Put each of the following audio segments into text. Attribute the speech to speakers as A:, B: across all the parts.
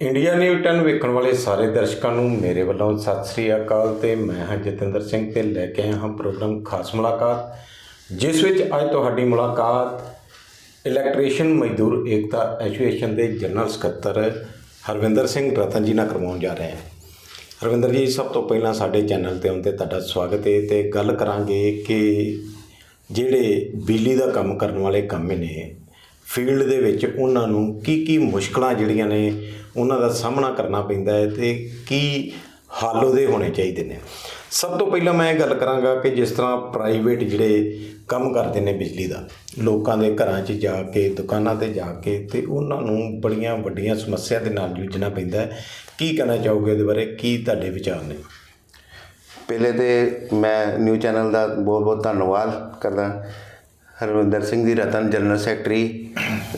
A: India news 10 ਵੇਖਣ ਵਾਲੇ ਸਾਰੇ ਦਰਸ਼ਕਾਂ ਨੂੰ ਮੇਰੇ ਵੱਲੋਂ ਸਤਿ ਸ੍ਰੀ ਅਕਾਲ ਤੇ ਮੈਂ ਹਾਂ ਜਤਿੰਦਰ ਸਿੰਘ ਤੇ ਲੈ ਕੇ ਆਇਆ ਹਾਂ ਪ੍ਰੋਗਰਾਮ ਖਾਸ ਮੁਲਾਕਾਤ, ਜਿਸ ਵਿੱਚ ਅੱਜ ਤੁਹਾਡੀ ਮੁਲਾਕਾਤ ਇਲੈਕਟ੍ਰੀਸ਼ੀਅਨ ਮਜ਼ਦੂਰ ਏਕਤਾ ਐਸੋਸੀਏਸ਼ਨ ਦੇ ਜਨਰਲ ਸਕੱਤਰ ਹਰਵਿੰਦਰ ਸਿੰਘ ਰਤਨ ਜੀ ਨਾਲ ਕਰਵਾਉਣ ਜਾ ਰਹੇ ਹਾਂ। ਹਰਵਿੰਦਰ ਜੀ, ਸਭ ਤੋਂ ਪਹਿਲਾਂ ਸਾਡੇ ਚੈਨਲ ਤੇ ਆਉਂਦੇ ਤੁਹਾਡਾ ਸਵਾਗਤ ਹੈ ਤੇ ਗੱਲ ਕਰਾਂਗੇ ਕਿ ਜਿਹੜੇ ਬਿਜਲੀ ਦਾ ਕੰਮ ਕਰਨ ਵਾਲੇ ਕੰਮ ਨੇ, ਫੀਲਡ ਦੇ ਵਿੱਚ ਉਹਨਾਂ ਨੂੰ ਕੀ ਕੀ ਮੁਸ਼ਕਲਾਂ ਜਿਹੜੀਆਂ ਨੇ ਉਹਨਾਂ ਦਾ ਸਾਹਮਣਾ ਕਰਨਾ ਪੈਂਦਾ ਹੈ ਤੇ ਕੀ ਹੱਲ ਉਹਦੇ ਹੋਣੇ ਚਾਹੀਦੇ ਨੇ। ਸਭ ਤੋਂ ਪਹਿਲਾਂ ਮੈਂ ਇਹ ਗੱਲ ਕਰਾਂਗਾ ਕਿ ਜਿਸ ਤਰ੍ਹਾਂ ਪ੍ਰਾਈਵੇਟ ਜਿਹੜੇ ਕੰਮ ਕਰਦੇ ਨੇ ਬਿਜਲੀ ਦਾ, ਲੋਕਾਂ ਦੇ ਘਰਾਂ 'ਚ ਜਾ ਕੇ, ਦੁਕਾਨਾਂ ਤੇ ਜਾ ਕੇ ਤੇ ਉਹਨਾਂ ਨੂੰ ਬੜੀਆਂ ਵੱਡੀਆਂ ਸਮੱਸਿਆ ਦੇ ਨਾਲ ਜੂਝਣਾ ਪੈਂਦਾ ਹੈ। ਕੀ ਕਹਿਣਾ ਚਾਹੋਗੇ ਇਹਦੇ ਬਾਰੇ? ਕੀ ਤੁਹਾਡੇ ਵਿਚਾਰ ਨੇ?
B: ਪਹਿਲੇ ਤੇ ਮੈਂ ਨਿਊ ਚੈਨਲ ਦਾ ਬਹੁਤ ਬਹੁਤ ਧੰਨਵਾਦ ਕਰਦਾ। ਹਰਵਿੰਦਰ ਸਿੰਘ ਦੀ ਰਤਨ ਜਨਰਲ ਸੈਕਟਰੀ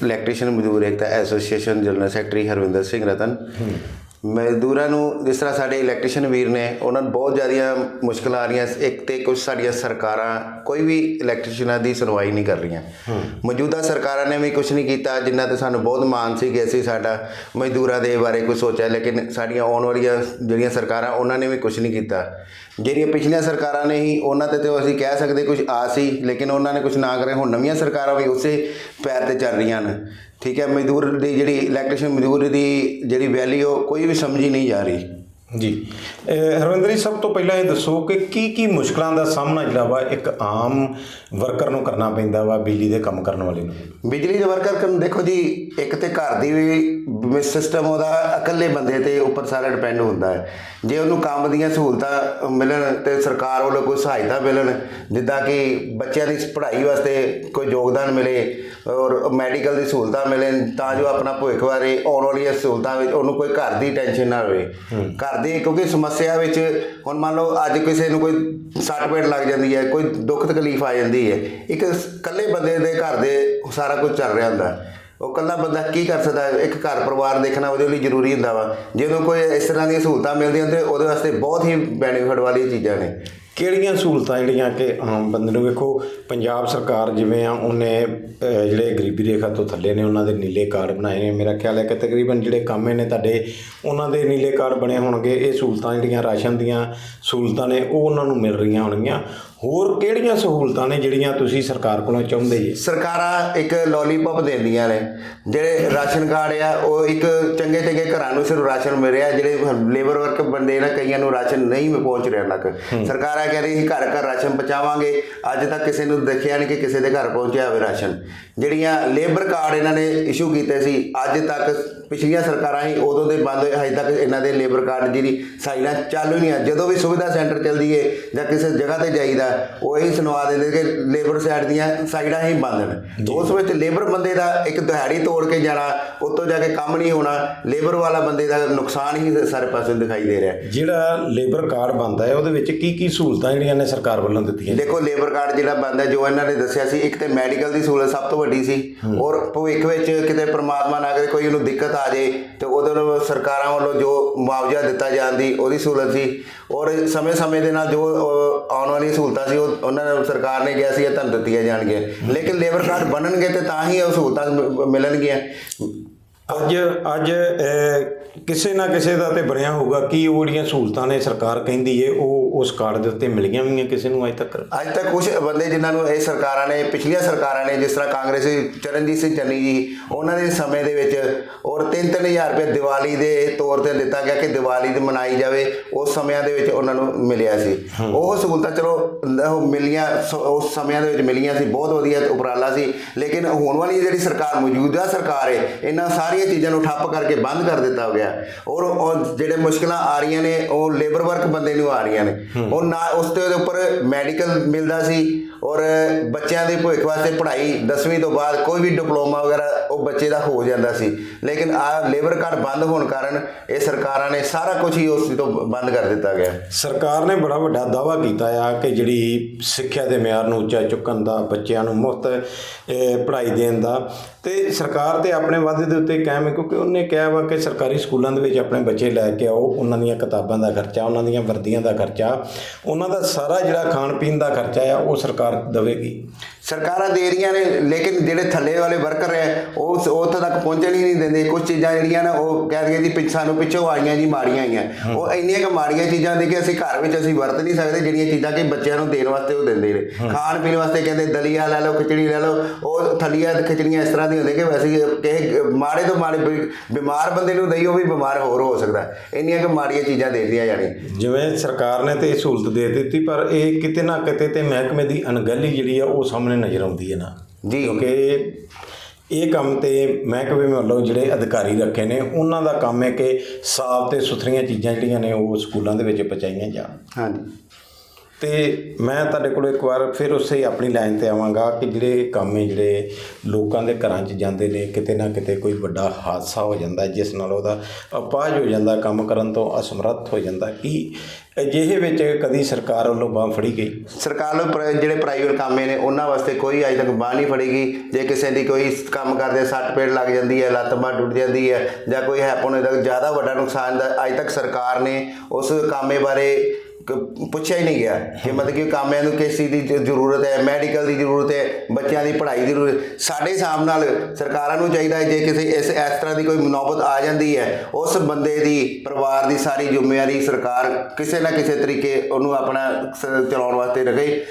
B: ਇਲੈਕਟ੍ਰੀਸ਼ੀਅਨ ਮਜ਼ਦੂਰ ਏਕਤਾ association general secretary Harvinder Singh Ratan ਮਜ਼ਦੂਰਾਂ ਨੂੰ ਜਿਸ ਤਰ੍ਹਾਂ ਸਾਡੇ ਇਲੈਕਟ੍ਰੀਸ਼ੀਅਨ ਵੀਰ ਨੇ ਉਹਨਾਂ ਨੂੰ ਬਹੁਤ ਜ਼ਿਆਦੀਆਂ ਮੁਸ਼ਕਲਾਂ ਆ ਰਹੀਆਂ ਇੱਕ ਤੇ ਕੁਝ ਸਾਡੀਆਂ ਸਰਕਾਰਾਂ ਕੋਈ ਵੀ ਇਲੈਕਟ੍ਰੀਸ਼ੀਅਨਾਂ ਦੀ ਸੁਣਵਾਈ ਨਹੀਂ ਕਰ ਰਹੀਆਂ। ਮੌਜੂਦਾ ਸਰਕਾਰਾਂ ਨੇ ਵੀ ਕੁਝ ਨਹੀਂ ਕੀਤਾ ਜਿੰਨਾ ਤੇ ਸਾਨੂੰ ਬਹੁਤ ਮਾਣ ਸੀ ਕਿ ਅਸੀਂ ਸਾਡਾ ਮਜ਼ਦੂਰਾਂ ਦੇ ਬਾਰੇ ਕੁਝ ਸੋਚਿਆ ਲੇਕਿਨ ਸਾਡੀਆਂ ਆਉਣ ਵਾਲੀਆਂ ਜਿਹੜੀਆਂ ਸਰਕਾਰਾਂ ਉਹਨਾਂ ਨੇ ਵੀ ਕੁਝ ਨਹੀਂ ਕੀਤਾ। ਜਿਹੜੀਆਂ ਪਿਛਲੀਆਂ ਸਰਕਾਰਾਂ ਨੇ ਹੀ ਉਹਨਾਂ ਤੇ ਤੇ ਅਸੀਂ ਕਹਿ ਸਕਦੇ ਕੁਝ ਆ ਸੀ ਲੇਕਿਨ ਉਹਨਾਂ ਨੇ ਕੁਝ ਨਾ ਕਰੇ ਹੁਣ ਨਵੀਆਂ ਸਰਕਾਰਾਂ ਵੀ ਉਸੇ ਪੈਰ ਤੇ ਚੱਲ ਰਹੀਆਂ ਨੇ ਠੀਕ ਹੈ ਮਜ਼ਦੂਰ ਦੀ ਜਿਹੜੀ ਇਲੈਕਟ੍ਰੀਸ਼ੀਅਨ ਮਜ਼ਦੂਰ ਦੀ ਜਿਹੜੀ ਵੈਲਿਊ ਕੋਈ ਵੀ ਸਮਝੀ ਨਹੀਂ ਜਾ ਰਹੀ।
A: ਜੀ। ਹਰਵਿੰਦਰ ਜੀ ਸਭ ਤੋਂ ਪਹਿਲਾਂ ਇਹ ਦੱਸੋ ਕਿ ਕੀ ਕੀ ਮੁਸ਼ਕਲਾਂ ਦਾ ਸਾਹਮਣਾ ਜਿਹੜਾ ਵਾ ਇੱਕ ਆਮ ਵਰਕਰ ਨੂੰ ਕਰਨਾ ਪੈਂਦਾ ਵਾ ਬਿਜਲੀ ਦੇ ਕੰਮ ਕਰਨ ਵਾਲੇ ਨੂੰ?
B: ਬਿਜਲੀ ਦੇ ਵਰਕਰ ਕਰਨ ਦੇਖੋ ਜੀ ਇੱਕ ਤੇ ਘਰ ਦੀ ਵੀ ਸਿਸਟਮ ਉਹਦਾ ਇਕੱਲੇ ਬੰਦੇ ਤੇ ਉੱਪਰ ਸਾਰਾ ਡਿਪੈਂਡ ਹੁੰਦਾ ਹੈ। ਜੇ ਉਹਨੂੰ ਕੰਮ ਦੀਆਂ ਸਹੂਲਤਾਂ ਮਿਲਣ ਤੇ ਸਰਕਾਰ ਵੱਲੋਂ ਕੋਈ ਸਹਾਇਤਾ ਮਿਲਣ ਜਿੱਦਾਂ ਕਿ ਬੱਚਿਆਂ ਦੀ ਪੜ੍ਹਾਈ ਵਾਸਤੇ ਕੋਈ ਯੋਗਦਾਨ ਮਿਲੇ ਔਰ ਮੈਡੀਕਲ ਦੀ ਸਹੂਲਤਾਂ ਮਿਲਣ ਤਾਂ ਜੋ ਆਪਣਾ ਭਵਿੱਖ ਬਾਰੇ ਆਉਣ ਵਾਲੀਆਂ ਸਹੂਲਤਾਂ ਵਿੱਚ ਉਹਨੂੰ ਕੋਈ ਘਰ ਦੀ ਟੈਨਸ਼ਨ ਨਾ ਹੋਵੇ ਘਰ ਦੀ ਕਿਉਂਕਿ ਸਮੱਸਿਆ ਵਿੱਚ ਹੁਣ ਮੰਨ ਲਓ ਅੱਜ ਕਿਸੇ ਨੂੰ ਕੋਈ ਸੱਟ ਪੇਟ ਲੱਗ ਜਾਂਦੀ ਹੈ ਕੋਈ ਦੁੱਖ ਤਕਲੀਫ ਆ ਜਾਂਦੀ ਹੈ ਇੱਕ ਇਕੱਲੇ ਬੰਦੇ ਦੇ ਘਰ ਦੇ ਸਾਰਾ ਕੁਝ ਚੱਲ ਰਿਹਾ ਹੁੰਦਾ। ਉਹ ਇਕੱਲਾ ਬੰਦਾ ਕੀ ਕਰ ਸਕਦਾ? ਇੱਕ ਘਰ ਪਰਿਵਾਰ ਦੇਖਣਾ ਉਹਦੇ ਲਈ ਜ਼ਰੂਰੀ ਹੁੰਦਾ ਵਾ। ਜਦੋਂ ਕੋਈ ਇਸ ਤਰ੍ਹਾਂ ਦੀਆਂ ਸਹੂਲਤਾਂ ਮਿਲਦੀਆਂ ਤੇ ਉਹਦੇ ਵਾਸਤੇ ਬਹੁਤ ਹੀ ਬੈਨੀਫਿਟ ਵਾਲੀਆਂ ਚੀਜ਼ਾਂ ਨੇ।
A: ਕਿਹੜੀਆਂ ਸਹੂਲਤਾਂ ਜਿਹੜੀਆਂ ਕਿ ਆਮ ਬੰਦੇ ਨੂੰ ਵੇਖੋ, ਪੰਜਾਬ ਸਰਕਾਰ ਜਿਵੇਂ ਆ, ਉਹਨੇ ਜਿਹੜੇ ਗਰੀਬੀ ਰੇਖਾ ਤੋਂ ਥੱਲੇ ਨੇ, ਉਹਨਾਂ ਦੇ ਨੀਲੇ ਕਾਰਡ ਬਣਾਏ ਨੇ। ਮੇਰਾ ਖਿਆਲ ਹੈ ਕਿ ਤਕਰੀਬਨ ਜਿਹੜੇ ਕਾਮੇ ਨੇ ਤੁਹਾਡੇ, ਉਹਨਾਂ ਦੇ ਨੀਲੇ ਕਾਰਡ ਬਣੇ ਹੋਣਗੇ। ਇਹ ਸਹੂਲਤਾਂ ਜਿਹੜੀਆਂ ਰਾਸ਼ਨ ਦੀਆਂ ਸਹੂਲਤਾਂ ਨੇ, ਉਹ ਉਹਨਾਂ ਨੂੰ ਮਿਲ ਰਹੀਆਂ ਹੋਣਗੀਆਂ। ਹੋਰ ਕਿਹੜੀਆਂ ਸਹੂਲਤਾਂ ਨੇ ਜਿਹੜੀਆਂ ਤੁਸੀਂ ਸਰਕਾਰ ਕੋਲੋਂ ਚਾਹੁੰਦੇ ਜੀ?
B: ਸਰਕਾਰਾਂ ਇੱਕ ਲੋਲੀਪੌਪ ਦਿੰਦੀਆਂ ਨੇ। ਜਿਹੜੇ ਰਾਸ਼ਨ ਕਾਰਡ ਆ ਉਹ ਇੱਕ ਚੰਗੇ ਚੰਗੇ ਘਰਾਂ ਨੂੰ ਸਿਰਫ ਰਾਸ਼ਨ ਮਿਲ ਰਿਹਾ ਜਿਹੜੇ ਲੇਬਰ ਵਰਕ ਬੰਦੇ ਨਾ ਕਈਆਂ ਨੂੰ ਰਾਸ਼ਨ ਨਹੀਂ ਪਹੁੰਚ ਰਿਹਾ ਤੱਕ। ਸਰਕਾਰਾਂ ਕਹਿ ਰਹੀ ਸੀ ਘਰ ਘਰ ਰਾਸ਼ਨ ਪਹੁੰਚਾਵਾਂਗੇ। ਅੱਜ ਤੱਕ ਕਿਸੇ ਨੂੰ ਦੇਖਿਆ ਨਹੀਂ ਕਿ ਕਿਸੇ ਦੇ ਘਰ ਪਹੁੰਚਿਆ ਹੋਵੇ ਰਾਸ਼ਨ। ਜਿਹੜੀਆਂ ਲੇਬਰ ਕਾਰਡ ਇਹਨਾਂ ਨੇ ਇਸ਼ੂ ਕੀਤੇ ਸੀ ਅੱਜ ਤੱਕ ਪਿਛਲੀਆਂ ਸਰਕਾਰਾਂ ਹੀ ਉਦੋਂ ਦੇ ਬੰਦ ਹਜੇ ਤੱਕ ਇਹਨਾਂ ਦੇ ਲੇਬਰ ਕਾਰਡ ਜਿਹੜੀ ਸਾਈਡਾਂ ਚਾਲੂ ਨਹੀਂ ਆ। ਜਦੋਂ ਵੀ ਸੁਵਿਧਾ ਸੈਂਟਰ ਚੱਲਦੀ ਏ ਜਾਂ ਕਿਸੇ ਜਗ੍ਹਾ ਤੇ ਜਾਈਦਾ ਉਹ ਇਹੀ ਸੁਣਵਾ ਦਿੰਦੇ ਕਿ ਲੇਬਰ ਸਾਈਡ ਦੀਆਂ ਸਾਈਡਾਂ ਹੀ ਬੰਦ ਨੇ। ਉਸ ਵਿੱਚ ਲੇਬਰ ਬੰਦੇ ਦਾ ਇੱਕ ਦਿਹਾੜੀ ਤੋੜ ਕੇ ਜਾਣਾ ਉੱਤੋਂ ਜਾ ਕੇ ਕੰਮ ਨਹੀਂ ਹੋਣਾ ਲੇਬਰ ਵਾਲਾ ਬੰਦੇ ਦਾ ਨੁਕਸਾਨ ਹੀ ਸਾਰੇ ਪਾਸੇ ਦਿਖਾਈ ਦੇ ਰਿਹਾ।
A: ਜਿਹੜਾ ਲੇਬਰ ਕਾਰਡ ਬਣਦਾ ਹੈ ਉਹਦੇ ਵਿੱਚ ਕੀ ਕੀ ਸਹੂਲਤਾਂ ਜਿਹੜੀਆਂ ਨੇ ਸਰਕਾਰ ਵੱਲੋਂ ਦਿੱਤੀਆਂ?
B: ਦੇਖੋ ਲੇਬਰ ਕਾਰਡ ਜਿਹੜਾ ਬੰਦਾ ਜੋ ਇਹਨਾਂ ਨੇ ਦੱਸਿਆ ਸੀ ਇੱਕ ਤੇ ਮੈਡੀਕਲ ਦੀ ਸਹੂਲਤ ਸਭ ਤੋਂ ਵੱਡੀ ਸੀ ਔਰ ਭਵਿੱਖ ਵਿੱਚ ਕਿਤੇ ਪ੍ਰਮਾਤਮਾ ਨਾ ਕਰੇ ਕੋਈ ਉਹਨੂੰ ਦਿੱਕਤ ਆ ਜੇ ਤੇ ਉਹਦੇ ਨੂੰ ਸਰਕਾਰਾਂ ਵੱਲੋਂ ਜੋ ਮੁਆਵਜ਼ਾ ਦਿੱਤਾ ਜਾਂਦੀ ਉਹਦੀ ਸਹੂਲਤ ਸੀ। ਔਰ ਸਮੇਂ-ਸਮੇਂ ਦੇ ਨਾਲ ਜੋ ਆਉਣ ਵਾਲੀਆਂ ਸਹੂਲਤਾਂ ਸੀ, ਉਹ ਉਹਨਾਂ ਨੇ, ਸਰਕਾਰ ਨੇ ਕਿਹਾ ਸੀ ਇਹ ਤੁਹਾਨੂੰ ਦਿੱਤੀਆਂ ਜਾਣਗੀਆਂ। ਲੇਕਿਨ ਲੇਬਰ ਕਾਰਡ ਬਣਨਗੇ ਤੇ ਤਾਂ ਹੀ ਉਹ ਸਹੂਲਤਾਂ ਮ- ਮਿਲਣਗੀਆਂ।
A: ਅੱਜ ਅੱਜ ਕਿਸੇ ਨਾ ਕਿਸੇ ਦਾ ਤੇ ਬਣਿਆ ਹੋਊਗਾ ਕਿ ਉਹ ਜਿਹੜੀਆਂ ਸਹੂਲਤਾਂ ਨੇ ਸਰਕਾਰ ਕਹਿੰਦੀ ਏ ਉਹ ਉਸ ਕਾਰਡ ਦੇ ਉੱਤੇ ਮਿਲੀਆਂ ਵੀ ਆ ਕਿਸੇ ਨੂੰ ਅਜੇ ਤੱਕ?
B: ਅੱਜ ਤੱਕ ਕੁਝ ਬੰਦੇ ਜਿਨ੍ਹਾਂ ਨੂੰ ਇਹ ਸਰਕਾਰਾਂ ਨੇ ਪਿਛਲੀਆਂ ਸਰਕਾਰਾਂ ਨੇ ਜਿਸ ਤਰ੍ਹਾਂ ਕਾਂਗਰਸੀ ਚਰਨਜੀਤ ਸਿੰਘ ਚੰਨੀ ਜੀ ਉਹਨਾਂ ਦੇ ਸਮੇਂ ਦੇ ਵਿੱਚ ਔਰ 3-3000 ਰੁਪਏ ਦੀਵਾਲੀ ਦੇ ਤੌਰ ਤੇ ਦਿੱਤਾ ਗਿਆ ਕਿ ਦੀਵਾਲੀ ਦੀ ਮਨਾਈ ਜਾਵੇ ਉਸ ਸਮਿਆਂ ਦੇ ਵਿੱਚ ਉਹਨਾਂ ਨੂੰ ਮਿਲਿਆ ਸੀ। ਉਹ ਸਹੂਲਤਾਂ ਚਲੋ ਉਹ ਮਿਲੀਆਂ ਉਸ ਸਮਿਆਂ ਦੇ ਵਿੱਚ ਮਿਲੀਆਂ ਸੀ ਬਹੁਤ ਵਧੀਆ ਉਪਰਾਲਾ ਸੀ ਲੇਕਿਨ ਹੁਣ ਵਾਲੀ ਜਿਹੜੀ ਸਰਕਾਰ ਮੌਜੂਦਾ ਸਰਕਾਰ ਹੈ ਇਹਨਾਂ ਸਾਰੀਆਂ ਚੀਜ਼ਾਂ ਨੂੰ ਠੱਪ ਕਰਕੇ ਬੰਦ ਕਰ ਦਿੱਤਾ ਗਿਆ। ਔਰ ਉਹ ਜਿਹੜੇ ਮੁਸ਼ਕਲਾਂ ਆ ਰਹੀਆਂ ਨੇ ਉਹ ਲੇਬਰ ਵਰਕ ਬੰਦੇ ਨੂੰ ਆ ਰਹੀਆਂ ਨੇ। ਉਹ ਨਾ ਉਸ ਤੇ ਉੱਪਰ ਮੈਡੀਕਲ ਮਿਲਦਾ ਸੀ। ਔਰ ਬੱਚਿਆਂ ਦੇ ਭਵਿੱਖ ਵਾਸਤੇ ਪੜ੍ਹਾਈ 10ਵੀਂ ਤੋਂ ਬਾਅਦ ਕੋਈ ਵੀ ਡਿਪਲੋਮਾ ਵਗੈਰਾ ਉਹ ਬੱਚੇ ਦਾ ਹੋ ਜਾਂਦਾ ਸੀ। ਲੇਕਿਨ ਆ ਲੇਬਰ ਕਾਰਡ ਬੰਦ ਹੋਣ ਕਾਰਨ ਇਹ ਸਰਕਾਰਾਂ ਨੇ ਸਾਰਾ ਕੁਝ ਹੀ ਉਸ ਤੋਂ ਬੰਦ ਕਰ ਦਿੱਤਾ ਗਿਆ।
A: ਸਰਕਾਰ ਨੇ ਬੜਾ ਵੱਡਾ ਦਾਅਵਾ ਕੀਤਾ ਆ ਕਿ ਜਿਹੜੀ ਸਿੱਖਿਆ ਦੇ ਮਿਆਰ ਨੂੰ ਉੱਚਾ ਚੁੱਕਣ ਦਾ ਬੱਚਿਆਂ ਨੂੰ ਮੁਫਤ ਪੜ੍ਹਾਈ ਦੇਣ ਦਾ ਤੇ ਸਰਕਾਰ ਤੇ ਆਪਣੇ ਵਾਅਦੇ ਦੇ ਉੱਤੇ ਕਾਇਮ ਹੈ ਕਿਉਂਕਿ ਉਹਨੇ ਕਿਹਾ ਵਾ ਕਿ ਸਰਕਾਰੀ ਸਕੂਲਾਂ ਦੇ ਵਿੱਚ ਆਪਣੇ ਬੱਚੇ ਲੈ ਕੇ ਆਓ ਉਹਨਾਂ ਦੀਆਂ ਕਿਤਾਬਾਂ ਦਾ ਖਰਚਾ ਉਹਨਾਂ ਦੀਆਂ ਵਰਦੀਆਂ ਦਾ ਖਰਚਾ ਉਹਨਾਂ ਦਾ ਸਾਰਾ ਜਿਹੜਾ ਖਾਣ ਪੀਣ ਦਾ ਖਰਚਾ ਆ ਉਹ ਸਰਕਾਰ ਦੇਵੇਗੀ।
B: ਸਰਕਾਰਾਂ ਦੇ ਰਹੀਆਂ ਨੇ ਲੇਕਿਨ ਜਿਹੜੇ ਥੱਲੇ ਵਾਲੇ ਵਰਕਰ ਹੈ ਉਹ ਸ- ਉੱਥੇ ਤੱਕ ਪਹੁੰਚਣ ਹੀ ਨਹੀਂ ਦਿੰਦੇ। ਕੁਝ ਚੀਜ਼ਾਂ ਜਿਹੜੀਆਂ ਨੇ ਉਹ ਕਹਿ ਰਹੀਆਂ ਜੀ ਪਿੱਛ- ਸਾਨੂੰ ਪਿੱਛੋਂ ਆਈਆਂ ਜੀ ਮਾੜੀਆਂ ਆਈਆਂ। ਉਹ ਇੰਨੀਆਂ ਕੁ ਮਾੜੀਆਂ ਚੀਜ਼ਾਂ ਦੇ ਕਿ ਅਸੀਂ ਘਰ ਵਿੱਚ ਅਸੀਂ ਵਰਤ ਨਹੀਂ ਸਕਦੇ ਜਿਹੜੀਆਂ ਚੀਜ਼ਾਂ ਕਿ ਬੱਚਿਆਂ ਨੂੰ ਦੇਣ ਵਾਸਤੇ ਉਹ ਦਿੰਦੇ ਨੇ। ਖਾਣ ਪੀਣ ਵਾਸਤੇ ਕਹਿੰਦੇ ਦਲੀਆ ਲੈ ਲਓ ਖਿਚੜੀ ਲੈ ਲਓ। ਉਹ ਥਲੀਆ ਖਿਚੜੀਆਂ ਇਸ ਤਰ੍ਹਾਂ ਦੀਆਂ ਹੁੰਦੀਆਂ ਕਿ ਅਸੀਂ ਕਿਸੇ ਮਾੜੇ ਤੋਂ ਮਾੜੇ ਬਿਮਾਰ ਬੰਦੇ ਨੂੰ ਦਈਓ ਵੀ ਬਿਮਾਰ ਹੋਰ ਹੋ ਸਕਦਾ। ਇੰਨੀਆਂ ਕੁ ਮਾੜੀਆਂ ਚੀਜ਼ਾਂ ਦੇ ਦਿੱਤੀਆਂ ਜਾਣੀਆਂ।
A: ਜਿਵੇਂ ਸਰਕਾਰ ਨੇ ਤੇ ਇਹ ਸਹੂਲਤ ਦੇ ਦਿੱਤੀ ਪਰ ਇਹ ਕਿਤੇ ਨਾ ਕਿਤੇ ਤੇ ਮਹਿਕਮੇ ਦੀ ਅਣਗਹਿਲੀ ਜਿਹੜੀ ਆ ਉਹ ਸਾਹਮਣੇ ਨਜ਼ਰ ਆਉਂਦੀ ਹੈ ਨਾ।
B: ਜੀ।
A: ਕਿਉਂਕਿ ਇਹ ਕੰਮ ਤੇ ਮਹਿਕਮੇ ਵੱਲੋਂ ਜਿਹੜੇ ਅਧਿਕਾਰੀ ਰੱਖੇ ਨੇ, ਉਹਨਾਂ ਦਾ ਕੰਮ ਹੈ ਕਿ ਸਾਫ਼ ਤੇ ਸੁਥਰੀਆਂ ਚੀਜ਼ਾਂ ਜਿਹੜੀਆਂ ਨੇ ਉਹ ਸਕੂਲਾਂ ਦੇ ਵਿੱਚ ਪਹੁੰਚਾਈਆਂ ਜਾਣ।
B: ਹਾਂਜੀ।
A: ਤੇ ਮੈਂ ਤੁਹਾਡੇ ਕੋਲ ਇੱਕ ਵਾਰ ਫਿਰ ਉਸੇ ਆਪਣੀ ਲਾਈਨ ਤੇ ਆਵਾਂਗਾ ਕਿ ਜਿਹੜੇ ਕੰਮ ਹੈ, ਜਿਹੜੇ ਲੋਕਾਂ ਦੇ ਘਰਾਂ 'ਚ ਜਾਂਦੇ ਨੇ, ਕਿਤੇ ਨਾ ਕਿਤੇ ਕੋਈ ਵੱਡਾ ਹਾਦਸਾ ਹੋ ਜਾਂਦਾ, ਜਿਸ ਨਾਲ ਉਹਦਾ ਅਪਾਹਜ ਹੋ ਜਾਂਦਾ, ਕੰਮ ਕਰਨ ਤੋਂ ਅਸਮਰੱਥ ਹੋ ਜਾਂਦਾ। ਕਿ ਅਜਿਹੇ ਵਿੱਚ ਕਦੀ ਸਰਕਾਰ ਵੱਲੋਂ ਬਾਂਹ ਫੜੀ ਗਈ?
B: ਸਰਕਾਰ ਵੱਲੋਂ ਪ੍ਰ- ਜਿਹੜੇ ਪ੍ਰਾਈਵੇਟ ਕਾਮੇ ਨੇ, ਉਹਨਾਂ ਵਾਸਤੇ ਕੋਈ ਅਜੇ ਤੱਕ ਬਾਂਹ ਨਹੀਂ ਫੜੀ ਗਈ। ਜੇ ਕਿਸੇ ਦੀ ਕੋਈ ਕੰਮ ਕਰਦੇ, ਸੱਟ ਪੇੜ ਲੱਗ ਜਾਂਦੀ ਹੈ, ਲੱਤ ਬਾਂਹ ਟੁੱਟ ਜਾਂਦੀ ਹੈ ਜਾਂ ਕੋਈ ਹੈਪਨ ਹੋਏ ਤਾਂ ਜ਼ਿਆਦਾ ਵੱਡਾ ਨੁਕਸਾਨ ਦਾ ਅਜੇ ਤੱਕ ਸਰਕਾਰ ਨੇ ਉਸ ਕਾਮੇ ਬਾਰੇ ਪੁੱਛਿਆ ਹੀ ਨਹੀਂ ਗਿਆ ਕਿ ਮਤਲਬ ਕਿ ਕਾਮਿਆਂ ਨੂੰ ਕਿਸ ਚੀਜ਼ ਦੀ ਜ- ਜ਼ਰੂਰਤ ਹੈ, ਮੈਡੀਕਲ ਦੀ ਜ਼ਰੂਰਤ ਹੈ, ਬੱਚਿਆਂ ਦੀ ਪੜ੍ਹਾਈ ਦੀ ਜ਼ਰੂਰਤ ਸਾਡੇ ਹਿਸਾਬ ਨਾਲ ਸਰਕਾਰਾਂ ਨੂੰ ਚਾਹੀਦਾ ਹੈ, ਜੇ ਕਿਸੇ ਇਸ ਇਸ ਤਰ੍ਹਾਂ ਦੀ ਕੋਈ ਮੁਨੌਬਤ ਆ ਜਾਂਦੀ ਹੈ, ਉਸ ਬੰਦੇ ਦੀ, ਪਰਿਵਾਰ ਦੀ ਸਾਰੀ ਜ਼ਿੰਮੇਵਾਰੀ ਸਰਕਾਰ ਕਿਸੇ ਨਾ ਕਿਸੇ ਤਰੀਕੇ ਉਹਨੂੰ ਆਪਣਾ ਚਲਾਉਣ ਵਾਸਤੇ ਰੱਖੇ।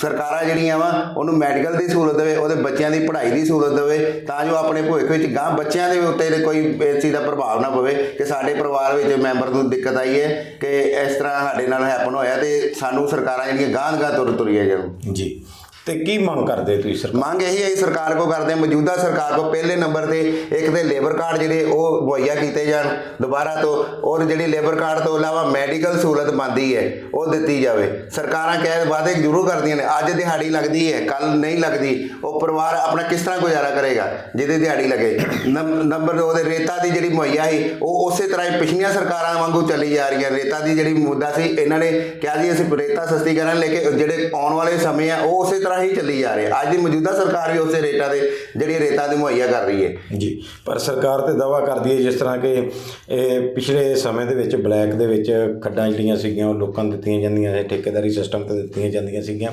B: ਸਰਕਾਰਾਂ ਜਿਹੜੀਆਂ ਵਾ, ਉਹਨੂੰ ਮੈਡੀਕਲ ਦੀ ਸਹੂਲਤ ਦੇਵੇ, ਉਹਦੇ ਬੱਚਿਆਂ ਦੀ ਪੜ੍ਹਾਈ ਦੀ ਸਹੂਲਤ ਦੇਵੇ, ਤਾਂ ਜੋ ਆਪਣੇ ਭਵਿੱਖ ਵਿੱਚ ਗਾਂ ਬੱਚਿਆਂ ਦੇ ਉੱਤੇ ਕੋਈ ਇਸ ਚੀਜ਼ ਦਾ ਪ੍ਰਭਾਵ ਨਾ ਪਵੇ, ਕਿ ਸਾਡੇ ਪਰਿਵਾਰ ਵਿੱਚ ਮੈਂਬਰ ਨੂੰ ਦਿੱਕਤ ਆਈ ਹੈ, ਕਿ ਇਸ ਤਰ੍ਹਾਂ ਸਾਡੇ ਨਾਲ ਹੈਪਨ ਹੋਇਆ ਤੇ ਸਾਨੂੰ ਸਰਕਾਰਾਂ ਜਿਹੜੀਆਂ ਗਾਂ ਗਾਂ ਤੁਰ ਤੁਰੀਆਂ ਜਾਣ
A: ਜੀ। ਤੇ ਕੀ ਮੰਗ ਕਰਦੇ ਤੁਸੀਂ ਸਰਕਾਰ?
B: ਮੰਗ ਇਹੀ ਹੈ ਸਰਕਾਰ ਕੋ ਕਰਦੇ ਮੌਜੂਦਾ ਸਰਕਾਰ ਕੋ ਪਹਿਲੇ ਨੰਬਰ ਤੇ ਇੱਕ ਤੇ ਲੇਬਰ ਕਾਰਡ ਜਿਹੜੇ ਉਹ ਮੁਹੱਈਆ ਕੀਤੇ ਜਾਣ, ਦੁਬਾਰਾ ਤੋਂ ਔਰ ਜਿਹੜੀ ਲੇਬਰ ਕਾਰਡ ਤੋਂ ਇਲਾਵਾ ਮੈਡੀਕਲ ਸਹੂਲਤ ਬੰਦੀ ਹੈ, ਉਹ ਦਿੱਤੀ ਜਾਵੇ। ਸਰਕਾਰਾਂ ਕਹਿ ਵਾਅਦੇ ਜ਼ਰੂਰ ਕਰਦੀਆਂ ਨੇ, ਅੱਜ ਦਿਹਾੜੀ ਲੱਗਦੀ ਹੈ ਕੱਲ ਨਹੀਂ ਲੱਗਦੀ, ਉਹ ਪਰਿਵਾਰ ਆਪਣਾ ਕਿਸ ਤਰ੍ਹਾਂ ਗੁਜ਼ਾਰਾ ਕਰੇਗਾ, ਜਿਹਦੇ ਦਿਹਾੜੀ ਲੱਗੇ। ਨੰਬ- ਨੰਬਰ ਦੋ ਉਹਦੇ ਰੇਤਾ ਦੀ ਜਿਹੜੀ ਮੁਹੱਈਆ ਸੀ, ਉਹ ਉਸੇ ਤਰ੍ਹਾਂ ਹੀ ਪਿਛਲੀਆਂ ਸਰਕਾਰਾਂ ਵਾਂਗੂ ਚੱਲੀ ਜਾ ਰਹੀਆਂ ਰੇਤਾ ਦੀ ਜਿਹੜੀ ਮੁੱਦਾ ਸੀ, ਇਹਨਾਂ ਨੇ ਕਿਹਾ ਜੀ ਅਸੀਂ ਰੇਤਾ ਸਸਤੀ ਕਰਾਂਗੇ ਲੇਕਿਨ ਜਿਹੜੇ ਆਉਣ ਵਾਲੇ ਸਮੇਂ ਆ, ਉਹ ਉਸੇ ਤਰ੍ਹਾਂ ਹੀ ਚੱਲੀ ਜਾ ਰਹੇ। ਅੱਜ ਦੀ ਮੌਜੂਦਾ ਸਰਕਾਰ ਵੀ ਉਸੇ ਰੇਟਾਂ ਦੇ ਜਿਹੜੀ ਰੇਤਾ ਦੀ ਮੁਹੱਈਆ ਕਰ ਰਹੀ ਹੈ।
A: ਜੀ ਪਰ ਸਰਕਾਰ ਤੇ ਦਾਵਾ ਕਰਦੀ ਹੈ ਜਿਸ ਤਰ੍ਹਾਂ ਕਿ ਇਹ ਪਿਛਲੇ ਸਮੇਂ ਦੇ ਵਿੱਚ ਬਲੈਕ ਦੇ ਵਿੱਚ ਖੱਡਾਂ ਜਿਹੜੀਆਂ ਸੀਗੀਆਂ ਉਹ ਲੋਕਾਂ ਨੂੰ ਦਿੱਤੀਆਂ ਜਾਂਦੀਆਂ ਸੀ ਠੇਕੇਦਾਰੀ ਸਿਸਟਮ ਤੇ ਦਿੱਤੀਆਂ ਜਾਂਦੀਆਂ ਸੀਗੀਆਂ।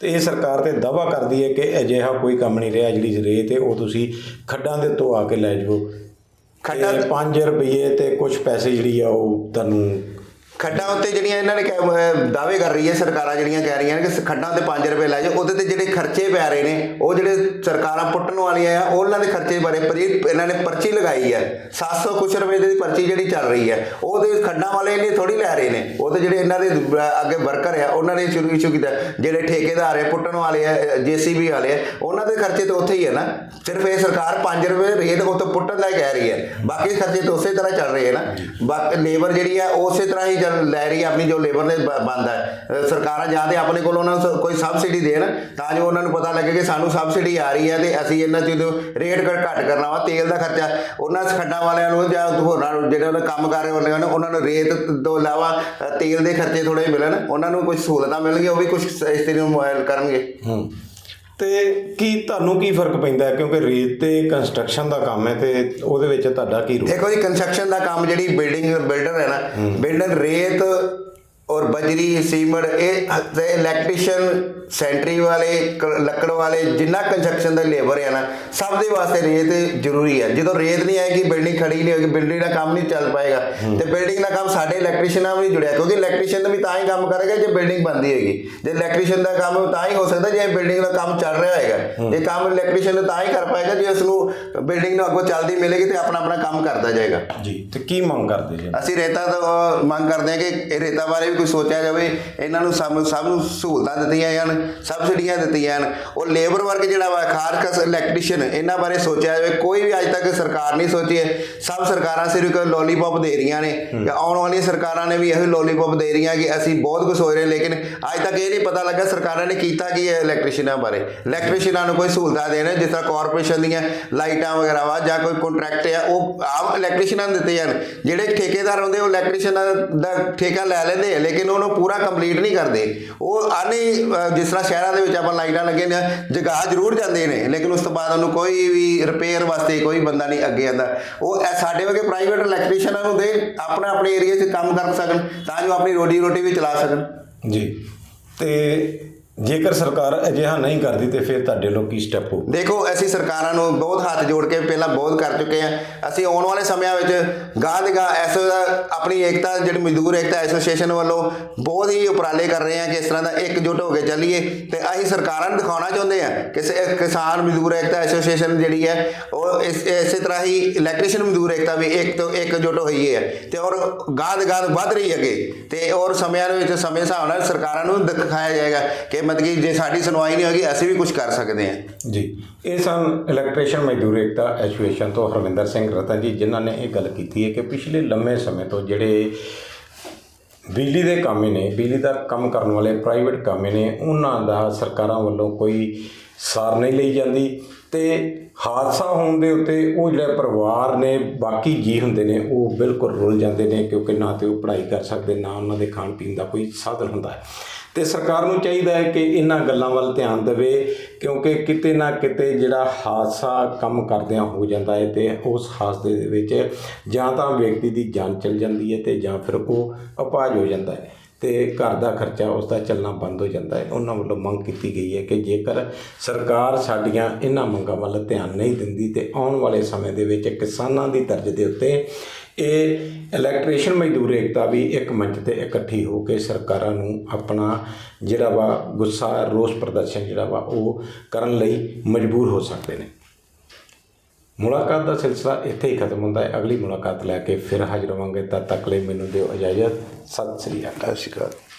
A: ਤੇ ਇਹ ਸਰਕਾਰ ਤੇ ਦਾਵਾ ਕਰਦੀ ਹੈ ਕਿ ਅਜਿਹਾ ਕੋਈ ਕੰਮ ਨਹੀਂ ਰਿਹਾ ਜਿਹੜੀ ਰੇਤ ਹੈ ਉਹ ਤੁਸੀਂ ਖੱਡਾਂ ਦੇ ਤੋਂ ਆ ਕੇ ਲੈ ਜਾਓ।
B: ਖੱਡਾਂ-
A: ਖੱਡਾਂ 5 ਰੁਪਏ ਤੇ ਕੁਝ ਪੈਸੇ ਜਿਹੜੀ ਆ ਉਹ ਤੁਹਾਨੂੰ
B: ਖੱਡਾਂ ਉੱਤੇ ਜਿਹੜੀਆਂ ਇਹਨਾਂ ਨੇ ਕਹਿ- ਅਹ ਦਾਅਵੇ ਕਰ ਰਹੀ ਹੈ ਸਰਕਾਰਾਂ ਜਿਹੜੀਆਂ ਕਹਿ ਰਹੀਆਂ ਨੇ ਕਿ ਖੱਡਾਂ ਤੇ 5 ਰੁਪਏ ਲੈ ਜਾਓ, ਉਹਦੇ ਤੇ ਜਿਹੜੇ ਖਰਚੇ ਪੈ ਰਹੇ ਨੇ, ਉਹ ਜਿਹੜੇ ਸਰਕਾਰਾਂ ਪੁੱਟਣ ਵਾਲੀਆਂ ਆ, ਉਹਨਾਂ ਦੇ ਖਰਚੇ ਬਾਰੇ ਪਰੀ ਇਹਨਾਂ ਨੇ ਪਰਚੀ ਲਗਾਈ ਹੈ 700 ਕੁਛ ਰੁਪਏ ਦੀ ਪਰਚੀ ਜਿਹੜੀ ਚੱਲ ਰਹੀ ਹੈ ਉਹਦੇ ਖੱਡਾਂ ਵਾਲੇ ਨੇ ਥੋੜੀ ਲੈ ਰਹੇ ਨੇ, ਉਹ ਤੇ ਜਿਹੜੇ ਇਹਨਾਂ ਦੇ ਅੱਗੇ ਵਰਕਰ ਆ, ਉਹਨਾਂ ਨੇ ਸ਼ੁਰੂ ਇਸ਼ੂ ਕੀਤਾ, ਜਿਹੜੇ ਠੇਕੇਦਾਰ ਹੈ ਪੁੱਟਣ ਵਾਲੇ ਆ ਜੀਸੀਬੀ ਵਾਲੇ ਆ, ਉਹਨਾਂ ਦੇ ਖਰਚੇ ਤਾਂ ਉੱਥੇ ਹੀ ਹੈ ਨਾ, ਸਿਰਫ ਇਹ ਸਰਕਾਰ 5 ਰੁਪਏ ਰੇਟ ਉਹ ਪੁੱਟਣ ਦਾ ਹੀ ਕਹਿ ਰਹੀ ਹੈ, ਬਾਕੀ ਖਰਚੇ ਤਾਂ ਉਸੇ ਤਰ੍ਹਾਂ ਚੱਲ ਰਹੇ ਹੈ ਨਾ, ਬਾਕੀ ਲੇਬਰ ਜਿਹੜੀ ਆ, ਉਸੇ ਤਰ੍ਹਾਂ ਹੀ ਲੈ ਰਹੀ ਹੈ ਆਪਣੀ ਜੋ ਲੇਬਰ ਦੇ ਬੰਦ ਹੈ ਸਰਕਾਰਾਂ ਜਾਂ ਤੇ ਆਪਣੇ ਕੋਲ ਉਹਨਾਂ ਨੂੰ ਸ- ਕੋਈ ਸਬਸਿਡੀ ਦੇਣ, ਤਾਂ ਜੋ ਉਹਨਾਂ ਨੂੰ ਪਤਾ ਲੱਗੇ ਕਿ ਸਾਨੂੰ ਸਬਸਿਡੀ ਆ ਰਹੀ ਹੈ ਤੇ ਅਸੀਂ ਇਹਨਾਂ ਚੀਜ਼ ਰੇਟ ਘੱਟ ਕਰਨਾ ਵਾ, ਤੇਲ ਦਾ ਖਰਚਾ, ਉਹਨਾਂ ਖੱਡਾਂ ਵਾਲਿਆਂ ਨੂੰ ਜਾਂ ਹੋਰਾਂ ਨੂੰ, ਜਿਹੜੇ ਉਹਨਾਂ ਕੰਮ ਕਰ ਰਹੇ ਹੁੰਦੇ ਹਨ, ਉਹਨਾਂ ਨੂੰ ਰੇਤ ਤੋਂ ਇਲਾਵਾ ਤੇਲ ਦੇ ਖਰਚੇ ਥੋੜੇ ਮਿਲਣ, ਉਹਨਾਂ ਨੂੰ ਕੁਝ ਸਹੂਲਤਾਂ ਮਿਲਣਗੀਆਂ, ਉਹ ਵੀ ਕੁਝ ਇਸ ਤਰੀਕੇ ਨਾਲ ਕਰਨਗੇ।
A: ਹੂੰ। ਤੇ ਕੀ ਤੁਹਾਨੂੰ ਕੀ ਫ਼ਰਕ ਪੈਂਦਾ ਹੈ? ਕਿਉਂਕਿ ਰੇਤ ਤੇ ਕੰਸਟਰਕਸ਼ਨ ਦਾ ਕੰਮ ਹੈ ਤੇ ਉਹਦੇ ਵਿੱਚ ਤੁਹਾਡਾ ਕੀ ਰੋਲ
B: ਦੇਖੋ ਜੀ ਕੰਸਟਰਕਸ਼ਨ ਦਾ ਕੰਮ ਜਿਹੜੀ ਬਿਲਡਿੰਗ ਬਿਲਡਰ ਹੈ ਨਾ ਬਿਲਡਰ ਰੇਤ ਔਰ ਬਜਰੀ ਸੀਮਟ ਇਹ ਤੇ ਇਲੈਕਟ੍ਰੀਸ਼ੀਅਨ ਸੈਂਟਰੀ ਵਾਲੇ ਲੱਕੜ ਵਾਲੇ ਜਿੰਨਾ ਕੰਸਟਰਕਸ਼ਨ ਦਾ ਲੇਬਰ ਹੈ ਨਾ ਸਭ ਦੇ ਵਾਸਤੇ ਰੇਤ ਜ਼ਰੂਰੀ ਹੈ ਜਦੋਂ ਰੇਤ ਨਹੀਂ ਆਏਗੀ ਬਿਲਡਿੰਗ ਖੜੀ ਨਹੀਂ ਹੋਏਗੀ ਬਿਲਡਿੰਗ ਦਾ ਕੰਮ ਨਹੀਂ ਚੱਲ ਪਾਏਗਾ। ਤੇ ਬਿਲਡਿੰਗ ਦਾ ਕੰਮ ਸਾਡੇ ਇਲੈਕਟ੍ਰੀਸ਼ੀਅਨ ਨਾਲ ਵੀ ਜੁੜਿਆ ਕਿਉਂਕਿ ਇਲੈਕਟ੍ਰੀਸ਼ੀਅਨ ਵੀ ਤਾਂ ਹੀ ਕੰਮ ਕਰੇਗਾ ਜੇ ਬਿਲਡਿੰਗ ਬਣਦੀ ਹੋਏਗੀ। ਜੇ ਇਲੈਕਟ੍ਰੀਸ਼ੀਅਨ ਦਾ ਕੰਮ ਤਾਂ ਹੀ ਹੋ ਸਕਦਾ ਜੇ ਬਿਲਡਿੰਗ ਦਾ ਕੰਮ ਚੱਲ ਰਿਹਾ ਹੋਏਗਾ। ਇਹ ਕੰਮ ਇਲੈਕਟ੍ਰੀਸ਼ੀਅਨ ਤਾਂ ਹੀ ਕਰ ਪਾਏਗਾ ਜੇ ਉਸ ਨੂੰ ਬਿਲਡਿੰਗ ਨੂੰ ਅੱਗੋਂ ਚੱਲਦੀ ਮਿਲੇਗੀ ਤੇ ਆਪਣਾ ਆਪਣਾ ਕੰਮ ਕਰਦਾ ਜਾਏਗਾ।
A: ਜੀ ਤੇ ਕੀ ਮੰਗ ਕਰਦੇ ਜੀ?
B: ਅਸੀਂ ਰੇਤਾ ਦਾ ਮੰਗ ਕਰਦੇ ਹਾਂ ਕਿ ਇਹ ਰੇਤਾ ਬਾਰੇ ਵੀ ਕੁਝ ਸੋਚਿਆ ਜਾਵੇ ਇਹਨਾਂ ਨੂੰ ਸਭ ਸਭ ਨੂੰ ਸਹੂਲਤਾਂ ਦਿੱਤੀਆਂ ਜਾਣ ਸਬਸਿਡੀਆਂ ਦਿੱਤੀਆਂ ਜਾਣ। ਉਹ ਲੇਬਰ ਵਰਕ ਜਿਹੜਾ ਵਾ ਖਾਸ ਕਰ ਇਲੈਕਟ੍ਰੀਸ਼ੀਅਨ ਇਹਨਾਂ ਬਾਰੇ ਸੋਚਿਆ ਜਾਵੇ। ਕੋਈ ਵੀ ਅੱਜ ਤੱਕ ਸਰਕਾਰ ਨਹੀਂ ਸੋਚੀ ਹੈ। ਸਭ ਸਰਕਾਰਾਂ ਸਿਰਫ ਲੋਲੀਪੌਪ ਦੇ ਰਹੀਆਂ ਨੇ। ਜਾਂ ਆਉਣ ਵਾਲੀਆਂ ਸਰਕਾਰਾਂ ਨੇ ਵੀ ਇਹੋ ਲੋਲੀਪੌਪ ਦੇ ਰਹੀਆਂ ਕਿ ਅਸੀਂ ਬਹੁਤ ਕੁਝ ਸੋਚ ਰਹੇ ਹਾਂ, ਲੇਕਿਨ ਅੱਜ ਤੱਕ ਇਹ ਨਹੀਂ ਪਤਾ ਲੱਗਾ ਸਰਕਾਰਾਂ ਨੇ ਕੀਤਾ ਕੀ ਹੈ ਇਲੈਕਟ੍ਰੀਸ਼ੀਅਨਾਂ ਬਾਰੇ। ਇਲੈਕਟ੍ਰੀਸ਼ੀਅਨਾਂ ਨੂੰ ਕੋਈ ਸਹੂਲਤਾਂ ਦੇਣ ਜਿਸ ਤਰ੍ਹਾਂ ਕਾਰਪੋਰੇਸ਼ਨ ਦੀਆਂ ਲਾਈਟਾਂ ਵਗੈਰਾ ਵਾ ਜਾਂ ਕੋਈ ਕੰਟਰੈਕਟ ਆ ਉਹ ਆਮ ਇਲੈਕਟ੍ਰੀਸ਼ੀਅਨਾਂ ਨੂੰ ਦਿੱਤੇ ਜਾਣ। ਜਿਹੜੇ ਠੇਕੇਦਾਰ ਹੁੰਦੇ ਉਹ ਇਲੈਕਟ੍ਰੀਸ਼ੀਅਨਾਂ ਦਾ ਠੇਕਾ ਲੈ ਲੈਂਦੇ ਲੇਕਿਨ ਉਹਨੂੰ ਪੂਰਾ ਕੰਪਲੀਟ ਨਹੀਂ ਕਰਦੇ। ਉਹ ਆਨੇ ਜਿਸ ਤਰ੍ਹਾਂ ਸ਼ਹਿਰਾਂ ਦੇ ਵਿੱਚ ਆਪਾਂ ਲਾਈਟਾਂ ਲੱਗੇ ਨੇ ਜਗ੍ਹਾ ਜ਼ਰੂਰ ਜਾਂਦੇ ਨੇ, ਲੇਕਿਨ ਉਸ ਤੋਂ ਬਾਅਦ ਉਹਨੂੰ ਕੋਈ ਵੀ ਰਿਪੇਅਰ ਵਾਸਤੇ ਕੋਈ ਬੰਦਾ ਨਹੀਂ ਅੱਗੇ ਆਂਦਾ ਉਹ ਸਾਡੇ ਵਰਗੇ ਪ੍ਰਾਈਵੇਟ ਇਲੈਕਟ੍ਰੀਸ਼ੀਅਨਾਂ ਨੂੰ ਦੇ, ਆਪਣਾ ਆਪਣੇ ਏਰੀਆ 'ਚ ਕੰਮ ਕਰ ਸਕਣ, ਤਾਂ ਜੋ ਆਪਣੀ ਰੋਟੀ ਰੋਟੀ ਵੀ ਚਲਾ ਸਕਣ।
A: ਜੀ। ਤੇ ਜੇਕਰ ਸਰਕਾਰ ਅਜਿਹਾ ਨਹੀਂ ਕਰਦੀ ਤੇ ਫਿਰ ਤੁਹਾਡੇ ਲੋਕ ਕੀ ਸਟੈਪ ਹੋ
B: ਦੇਖੋ, ਅਸੀਂ ਸਰਕਾਰਾਂ ਨੂੰ ਬਹੁਤ ਹੱਥ ਜੋੜ ਕੇ ਪਹਿਲਾਂ ਬਹੁਤ ਕਰ ਚੁੱਕੇ ਹਾਂ। ਅਸੀਂ ਆਉਣ ਵਾਲੇ ਸਮਿਆਂ ਵਿੱਚ ਗਾਹ ਦੇ ਗਾਹ ਐਸੋ ਆਪਣੀ ਏਕਤਾ, ਜਿਹੜੀ ਮਜ਼ਦੂਰ ਏਕਤਾ ਐਸੋਸੀਏਸ਼ਨ ਵੱਲੋਂ ਬਹੁਤ ਹੀ ਉਪਰਾਲੇ ਕਰ ਰਹੇ ਹਾਂ ਕਿ ਇਸ ਤਰ੍ਹਾਂ ਦਾ ਇਕਜੁੱਟ ਹੋ ਕੇ ਚੱਲੀਏ। ਤੇ ਅਸੀਂ ਸਰਕਾਰਾਂ ਨੂੰ ਦਿਖਾਉਣਾ ਚਾਹੁੰਦੇ ਹਾਂ ਕਿ ਕਿਸਾਨ ਮਜ਼ਦੂਰ ਏਕਤਾ ਐਸੋਸੀਏਸ਼ਨ ਜਿਹੜੀ ਹੈ, ਉਹ ਇਸ, ਇਸੇ ਤਰ੍ਹਾਂ ਹੀ ਇਲੈਕਟ੍ਰੀਸ਼ੀਅਨ ਮਜ਼ਦੂਰ ਏਕਤਾ ਵੀ ਇੱਕ ਤੋਂ ਇਕਜੁੱਟ ਹੋਈ ਹੈ। ਤੇ ਔਰ ਗਾਹ ਦੇ ਗਾਹ ਵੱਧ ਰਹੀ ਹੈਗੇ ਅੱਗੇ। ਤੇ ਔਰ ਸਮਿਆਂ ਦੇ ਵਿੱਚ, ਸਮੇਂ ਹਿਸਾਬ ਨਾਲ ਸਰਕਾਰਾਂ ਨੂੰ ਦਿਖਾਇਆ ਜਾਏਗਾ ਕਿ ਮਤਲਬ ਕਿ ਜੇ ਸਾਡੀ ਸੁਣਵਾਈ ਨਹੀਂ ਹੋਗੀ ਅਸੀਂ ਵੀ ਕੁਝ ਕਰ ਸਕਦੇ ਹਾਂ।
A: ਜੀ, ਇਹ ਸਨ ਇਲੈਕਟ੍ਰੀਸ਼ੀਅਨ ਮਜ਼ਦੂਰ ਏਕਤਾ ਐਸੋਸੀਏਸ਼ਨ ਤੋਂ ਹਰਵਿੰਦਰ ਸਿੰਘ ਰਤਨ ਜੀ, ਜਿਨ੍ਹਾਂ ਨੇ ਇਹ ਗੱਲ ਕੀਤੀ ਹੈ ਕਿ ਪਿਛਲੇ ਲੰਮੇ ਸਮੇਂ ਤੋਂ ਜਿਹੜੇ ਬਿਜਲੀ ਦੇ ਕਾਮੇ ਨੇ, ਬਿਜਲੀ ਦਾ ਕੰਮ ਕਰਨ ਵਾਲੇ ਪ੍ਰਾਈਵੇਟ ਕਾਮੇ ਨੇ, ਉਹਨਾਂ ਦਾ ਸਰਕਾਰਾਂ ਵੱਲੋਂ ਕੋਈ ਸਾਰ ਨਹੀਂ ਲਈ ਜਾਂਦੀ ਤੇ ਹਾਦਸਾ ਹੋਣ ਦੇ ਉੱਤੇ ਉਹ ਜਿਹੜੇ ਪਰਿਵਾਰ ਨੇ, ਬਾਕੀ ਜੀ ਹੁੰਦੇ ਨੇ, ਉਹ ਬਿਲਕੁਲ ਰੁੱਲ ਜਾਂਦੇ ਨੇ ਕਿਉਂਕਿ ਨਾ ਤੇ ਉਹ ਪੜ੍ਹਾਈ ਕਰ ਸਕਦੇ, ਨਾ ਉਹਨਾਂ ਦੇ ਖਾਣ ਪੀਣ ਦਾ ਕੋਈ ਸਾਧਨ ਹੁੰਦਾ। ਹੈ ਤੇ ਸਰਕਾਰ ਨੂੰ ਚਾਹੀਦਾ ਹੈ ਕਿ ਇਹਨਾਂ ਗੱਲਾਂ ਵੱਲ ਧਿਆਨ ਦੇਵੇ, ਕਿਉਂਕਿ ਕਿਤੇ ਨਾ ਕਿਤੇ ਜਿਹੜਾ ਹਾਦਸਾ ਕੰਮ ਕਰਦਿਆਂ ਹੋ ਜਾਂਦਾ ਹੈ ਤੇ ਉਸ ਹਾਦਸੇ ਦੇ ਵਿੱਚ ਜਾਂ ਤਾਂ ਵਿਅਕਤੀ ਦੀ ਜਾਨ ਚਲ ਜਾਂਦੀ ਹੈ ਤੇ ਜਾਂ ਫਿਰ ਉਹ ਅਪਾਜ ਹੋ ਜਾਂਦਾ ਹੈ। ਤੇ ਘਰ ਦਾ ਖਰਚਾ ਉਸ ਦਾ ਚੱਲਣਾ ਬੰਦ ਹੋ ਜਾਂਦਾ ਹੈ। ਉਹਨਾਂ ਵੱਲੋਂ ਮੰਗ ਕੀਤੀ ਗਈ ਹੈ ਕਿ ਜੇਕਰ ਸਰਕਾਰ ਸਾਡੀਆਂ ਇਹਨਾਂ ਮੰਗਾਂ ਵੱਲ ਧਿਆਨ ਨਹੀਂ ਦਿੰਦੀ ਤੇ ਆਉਣ ਵਾਲੇ ਸਮੇਂ ਦੇ ਵਿੱਚ ਕਿਸਾਨਾਂ ਦੀ ਤਰਜ਼ ਦੇ ਉੱਤੇ ਇਹ ਇਲੈਕਟ੍ਰੀਸ਼ੀਅਨ ਮਜ਼ਦੂਰ ਏਕਤਾ ਵੀ ਇੱਕ ਮੰਚ ਤੇ ਇਕੱਠੀ ਹੋ ਕੇ ਸਰਕਾਰਾਂ ਨੂੰ ਆਪਣਾ ਜਿਹੜਾ ਵਾ ਗੁੱਸਾ ਰੋਸ ਪ੍ਰਦਰਸ਼ਨ ਜਿਹੜਾ ਵਾ ਉਹ ਕਰਨ ਲਈ ਮਜਬੂਰ ਹੋ ਸਕਦੇ ਨੇ। ਮੁਲਾਕਾਤ ਦਾ ਸਿਲਸਿਲਾ ਇੱਥੇ ਹੀ ਖਤਮ ਹੁੰਦਾ ਹੈ। ਅਗਲੀ ਮੁਲਾਕਾਤ ਲੈ ਕੇ ਫਿਰ ਹਾਜ਼ਰ ਹੋਵਾਂਗੇ। ਤਦ ਤੱਕ ਲਈ ਮੈਨੂੰ ਦਿਓ ਇਜਾਜ਼ਤ। ਸਤਿ ਸ੍ਰੀ ਅਕਾਲ।
B: ਸਤਿ ਸ਼੍ਰੀ ਅਕਾਲ।